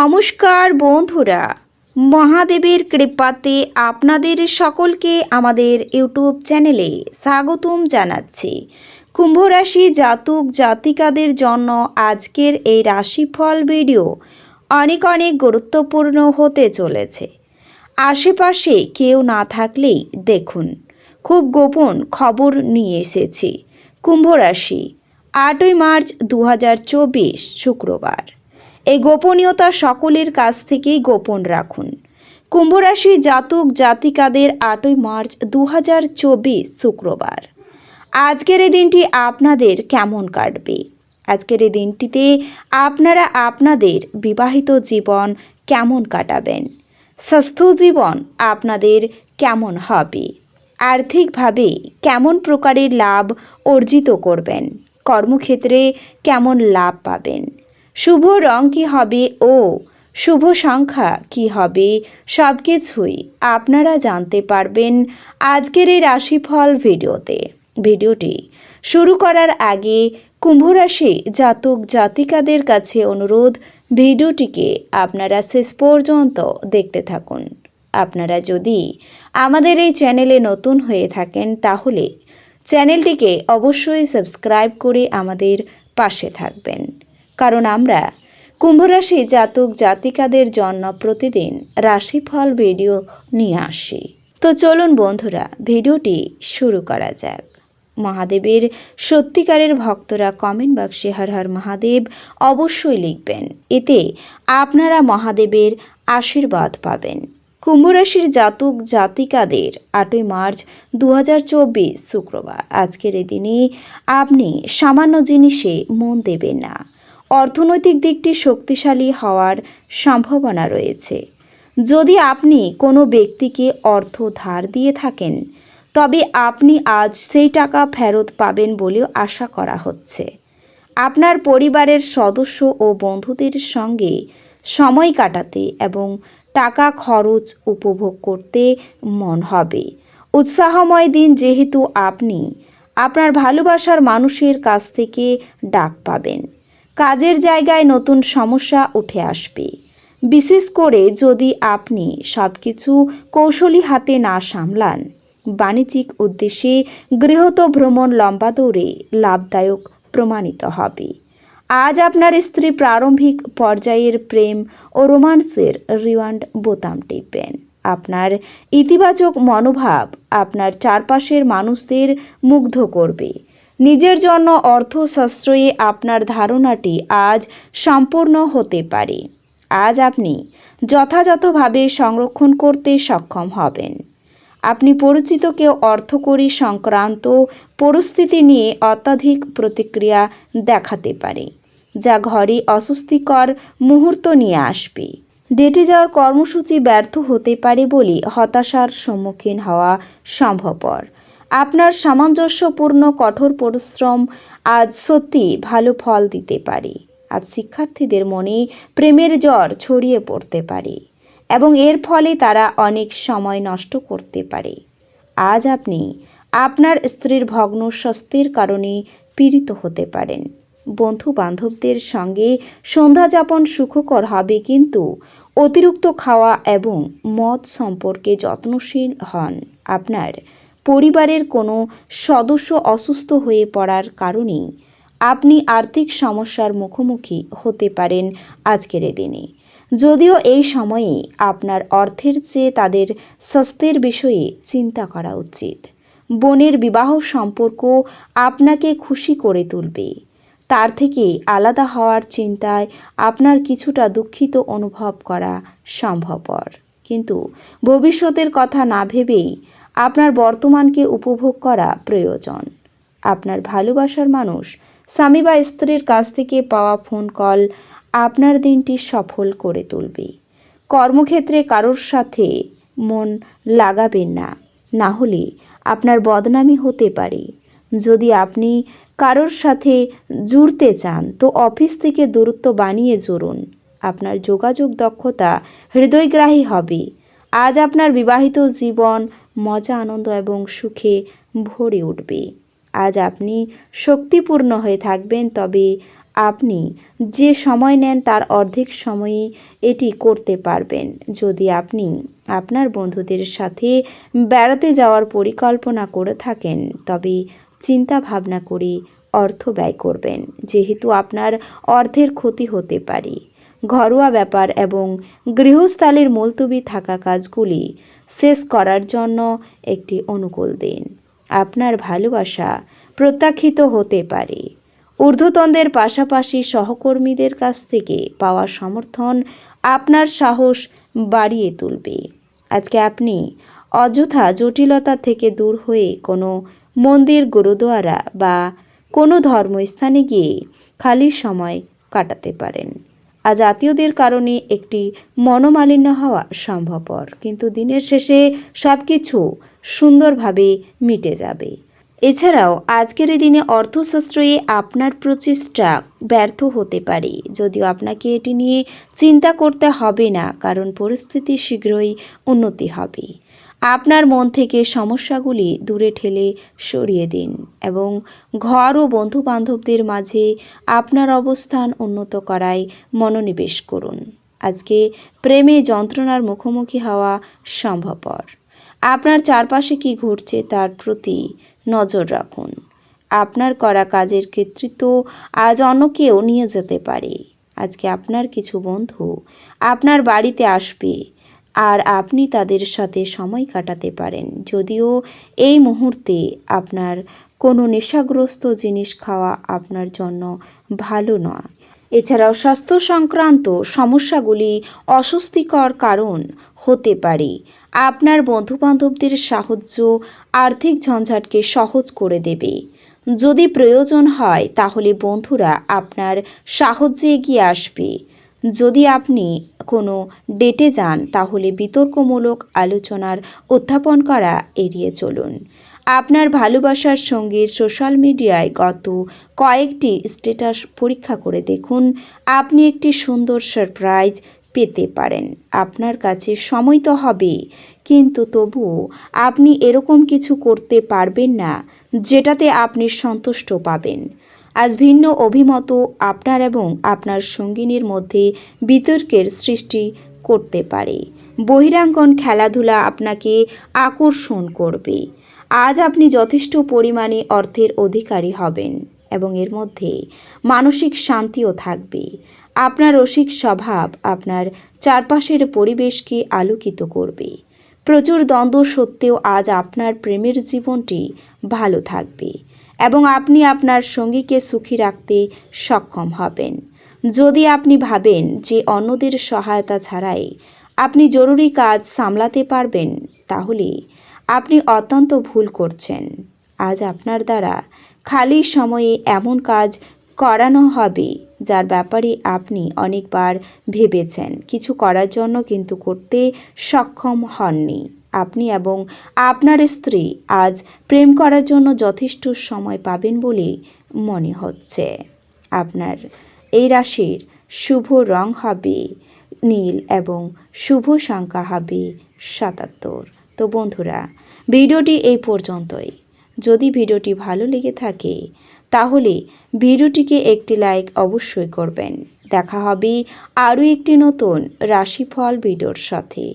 নমস্কার বন্ধুরা। মহাদেবের কৃপাতে আপনাদের সকলকে আমাদের ইউটিউব চ্যানেলে স্বাগতম জানাচ্ছি। কুম্ভ রাশি জাতক জাতিকাদের জন্য আজকের এই রাশিফল ভিডিও অনেক অনেক গুরুত্বপূর্ণ হতে চলেছে। আশেপাশে কেউ না থাকলেই দেখুন, খুব গোপন খবর নিয়ে এসেছি। কুম্ভ রাশি আটই মার্চ দু হাজার চব্বিশ শুক্রবার। এই গোপনীয়তা সকলের কাছ থেকেই গোপন রাখুন। কুম্ভরাশি জাতক জাতিকাদের আটই মার্চ দু হাজার চব্বিশ শুক্রবার। আজকের এই দিনটি আপনাদের কেমন কাটবে? আজকের এই দিনটিতে আপনারা আপনাদের বিবাহিত জীবন কেমন কাটাবেন? স্বাস্থ্য জীবন আপনাদের কেমন হবে? আর্থিকভাবে কেমন প্রকারের লাভ অর্জিত করবেন? কর্মক্ষেত্রে কেমন লাভ পাবেন? শুভ রং কী হবে ও? শুভ সংখ্যা কি হবে? সব কিছুই আপনারা জানতে পারবেন আজকের এই রাশিফল ভিডিওতে। ভিডিওটি শুরু করার আগে কুম্ভরাশি জাতক জাতিকাদের কাছে অনুরোধ, ভিডিওটিকে আপনারা শেষ পর্যন্ত দেখতে থাকুন। আপনারা যদি আমাদের এই চ্যানেলে নতুন হয়ে থাকেন তাহলে চ্যানেলটিকে অবশ্যই সাবস্ক্রাইব করে আমাদের পাশে থাকবেন। কারণ আমরা কুম্ভরাশি জাতক জাতিকাদের জন্য প্রতিদিন রাশিফল ভিডিও নিয়ে আসি। তো চলুন বন্ধুরা, ভিডিওটি শুরু করা যাক। মহাদেবের সত্যিকারের ভক্তরা কমেন্ট বাক্সে হর হর মহাদেব অবশ্যই লিখবেন। এতে আপনারা মহাদেবের আশীর্বাদ পাবেন। কুম্ভরাশির জাতক জাতিকাদের আটই মার্চ দু হাজার চব্বিশ শুক্রবার। আজকের এই দিনে আপনি সামান্য জিনিসে মন দেবেন না। অর্থনৈতিক দিকটি শক্তিশালী হওয়ার সম্ভাবনা রয়েছে। যদি আপনি কোনো ব্যক্তিকে অর্থ ধার দিয়ে থাকেন, তবে আপনি আজ সেই টাকা ফেরত পাবেন বলেও আশা করা হচ্ছে। আপনার পরিবারের সদস্য ও বন্ধুদের সঙ্গে সময় কাটাতে এবং টাকা খরচ উপভোগ করতে মন হবে। উৎসাহময় দিন যেহেতু আপনি, আপনার ভালোবাসার মানুষের কাছ থেকে ডাক পাবেন। কাজের জায়গায় নতুন সমস্যা উঠে আসবে। বিশেষ করে যদি আপনি সব কিছু কৌশলী হাতে না সামলান, বাণিজ্যিক উদ্দেশ্যে গৃহত ভ্রমণ লম্বা দৌড়ে লাভদায়ক প্রমাণিত হবে। আজ আপনার স্ত্রী প্রারম্ভিক পর্যায়ের প্রেম ও রোমান্সের রিওয়ান্ড বোতাম টিপবেন। আপনার ইতিবাচক মনোভাব আপনার চারপাশের মানুষদের মুগ্ধ করবে। নিজের জন্য অর্থ সাশ্রয়ে আপনার ধারণাটি আজ সম্পূর্ণ হতে পারে। আজ আপনি যথাযথভাবে সংরক্ষণ করতে সক্ষম হবেন। আপনি পরিচিত কেউ অর্থকরী সংক্রান্ত পরিস্থিতি নিয়ে অত্যাধিক প্রতিক্রিয়া দেখাতে পারে, যা ঘরে অস্বস্তিকর মুহূর্ত নিয়ে আসবে। ডেটে যাওয়ার কর্মসূচি ব্যর্থ হতে পারে বলে হতাশার সম্মুখীন হওয়া সম্ভবপর। আপনার সামঞ্জস্যপূর্ণ কঠোর পরিশ্রম আজ সত্যি ভালো ফল দিতে পারে। আজ শিক্ষার্থীদের মনে প্রেমের জ্বর ছড়িয়ে পড়তে পারে এবং এর ফলে তারা অনেক সময় নষ্ট করতে পারে। আজ আপনি আপনার স্ত্রীর ভগ্ন স্বাস্থ্যের কারণে পীড়িত হতে পারেন। বন্ধু বান্ধবদের সঙ্গে সন্ধ্যাযাপন সুখকর হবে কিন্তু অতিরিক্ত খাওয়া এবং মদ সম্পর্কে যত্নশীল হন। আপনার পরিবারের কোনো সদস্য অসুস্থ হয়ে পড়ার কারণেই আপনি আর্থিক সমস্যার মুখোমুখি হতে পারেন আজকের দিনে। যদিও এই সময়ে আপনার অর্থের চেয়ে তাদের স্বাস্থ্যের বিষয়ে চিন্তা করা উচিত। বোনের বিবাহ সম্পর্ক আপনাকে খুশি করে তুলবে। তার থেকে আলাদা হওয়ার চিন্তায় আপনার কিছুটা দুঃখিত অনুভব করা সম্ভবপর। কিন্তু ভবিষ্যতের কথা না ভেবেই আপনার বর্তমানকে উপভোগ করা প্রয়োজন। আপনার ভালোবাসার মানুষ, স্বামী বা স্ত্রীর কাছ থেকে পাওয়া ফোন কল আপনার দিনটি সফল করে তুলবে। কর্মক্ষেত্রে কারোর সাথে মন লাগাবেন না। না হলে আপনার বদনামি হতে পারে। যদি আপনি কারোর সাথে জুড়তে চান, তো অফিস থেকে দূরত্ব বানিয়ে জুড়ুন। আপনার যোগাযোগ দক্ষতা হৃদয়গ্রাহী হবে। আজ আপনার বিবাহিত জীবন মজা, আনন্দ এবং সুখে ভরে উঠবে। আজ আপনি শক্তিপূর্ণ হয়ে থাকবেন, তবে আপনি যে সময় নেন তার অর্ধেক সময়ে এটি করতে পারবেন। যদি আপনি আপনার বন্ধুদের সাথে বেড়াতে যাওয়ার পরিকল্পনা করে থাকেন, তবে চিন্তা ভাবনা করে অর্থ ব্যয় করবেন, যেহেতু আপনার অর্থের ক্ষতি হতে পারে। ঘরোয়া ব্যাপার এবং গৃহস্থালির মুলতুবি থাকা কাজগুলি শেষ করার জন্য একটি অনুকূল দিন। আপনার ভালোবাসা প্রত্যাখ্যিত হতে পারে। ঊর্ধ্বতনদের পাশাপাশি সহকর্মীদের কাছ থেকে পাওয়া সমর্থন আপনার সাহস বাড়িয়ে তুলবে। আজকে আপনি অযথা জটিলতা থেকে দূর হয়ে কোনো মন্দির, গুরুদুয়ারা বা কোনো ধর্মস্থানে গিয়ে খালি সময় কাটাতে পারেন। আজ আত্মীয়দের কারণে একটি মনোমালিন্য হওয়া সম্ভবপর। কিন্তু দিনের শেষে সব কিছু সুন্দরভাবে মিটে যাবে। এছাড়াও আজকের এই দিনে অর্থশাস্ত্রে আপনার প্রচেষ্টা ব্যর্থ হতে পারে। যদিও আপনাকে এটি নিয়ে চিন্তা করতে হবে না, কারণ পরিস্থিতি শীঘ্রই উন্নতি হবে। আপনার মন থেকে সমস্যাগুলি দূরে ঠেলে সরিয়ে দিন এবং ঘর ও বন্ধু বান্ধবদের মাঝে আপনার অবস্থান উন্নত করায় মনোনিবেশ করুন। আজকে প্রেমে যন্ত্রণার মুখোমুখি হওয়া সম্ভবপর। আপনার চারপাশে কি ঘটছে তার প্রতি নজর রাখুন। আপনার করা কাজের কৃতিত্ব আজ অন্য কেউ নিয়ে যেতে পারে। আজকে আপনার কিছু বন্ধু আপনার বাড়িতে আসবে আর আপনি তাদের সাথে সময় কাটাতে পারেন। যদিও এই মুহূর্তে আপনার কোনো নেশাগ্রস্ত জিনিস খাওয়া আপনার জন্য ভালো নয়। এছাড়াও স্বাস্থ্য সংক্রান্ত সমস্যাগুলি অস্বস্তিকর কারণ হতে পারে। আপনার বন্ধুবান্ধবদের সাহায্য আর্থিক ঝঞ্ঝাটকে সহজ করে দেবে। যদি প্রয়োজন হয়, তাহলে বন্ধুরা আপনার সাহায্যে এগিয়ে আসবে। যদি আপনি কোনো ডেটে যান, তাহলে বিতর্কমূলক আলোচনার উত্থাপন করা এড়িয়ে চলুন। আপনার ভালোবাসার সঙ্গে সোশ্যাল মিডিয়ায় গত কয়েকটি স্ট্যাটাস পরীক্ষা করে দেখুন। আপনি একটি সুন্দর সারপ্রাইজ পেতে পারেন। আপনার কাছে সময় তো হবে কিন্তু তবুও আপনি এরকম কিছু করতে পারবেন না, যেটাতে আপনি সন্তুষ্ট পাবেন। আজ ভিন্ন অভিমত আপনার এবং আপনার সঙ্গিনীর মধ্যে বিতর্কের সৃষ্টি করতে পারে। বহিরাঙ্গন খেলাধুলা আপনাকে আকর্ষণ করবে। আজ আপনি যথেষ্ট পরিমাণে অর্থের অধিকারী হবেন এবং এর মধ্যে মানসিক শান্তিও থাকবে। আপনার রসিক স্বভাব আপনার চারপাশের পরিবেশকে আলোকিত করবে। প্রচুর দ্বন্দ্ব সত্ত্বেও আজ আপনার প্রেমের জীবনটি ভালো থাকবে। এবং আপনি আপনার সঙ্গীকে সুখী রাখতে সক্ষম হবেন। যদি আপনি ভাবেন যে অন্যদের সহায়তা ছাড়াই আপনি জরুরি কাজ সামলাতে পারবেন, তাহলে আপনি অত্যন্ত ভুল করছেন। আজ আপনার দ্বারা খালি সময়ে এমন কাজ করানো হবে, যার ব্যাপারে আপনি অনেকবার ভেবেছেন। কিছু করার জন্য কিন্তু করতে সক্ষম হননি। আপনি এবং আপনার স্ত্রী আজ প্রেম করার জন্য যথেষ্ট সময় পাবেন বলে মনে হচ্ছে। আপনার এই রাশির শুভ রং হবে নীল এবং শুভ সংখ্যা হবে সাতাত্তর। তো বন্ধুরা, ভিডিওটি এই পর্যন্তই। যদি ভিডিওটি ভালো লেগে থাকে, তাহলে ভিডিওটিকে একটি লাইক অবশ্যই করবেন। দেখা হবে আরও একটি নতুন রাশিফল ভিডিওর সাথে।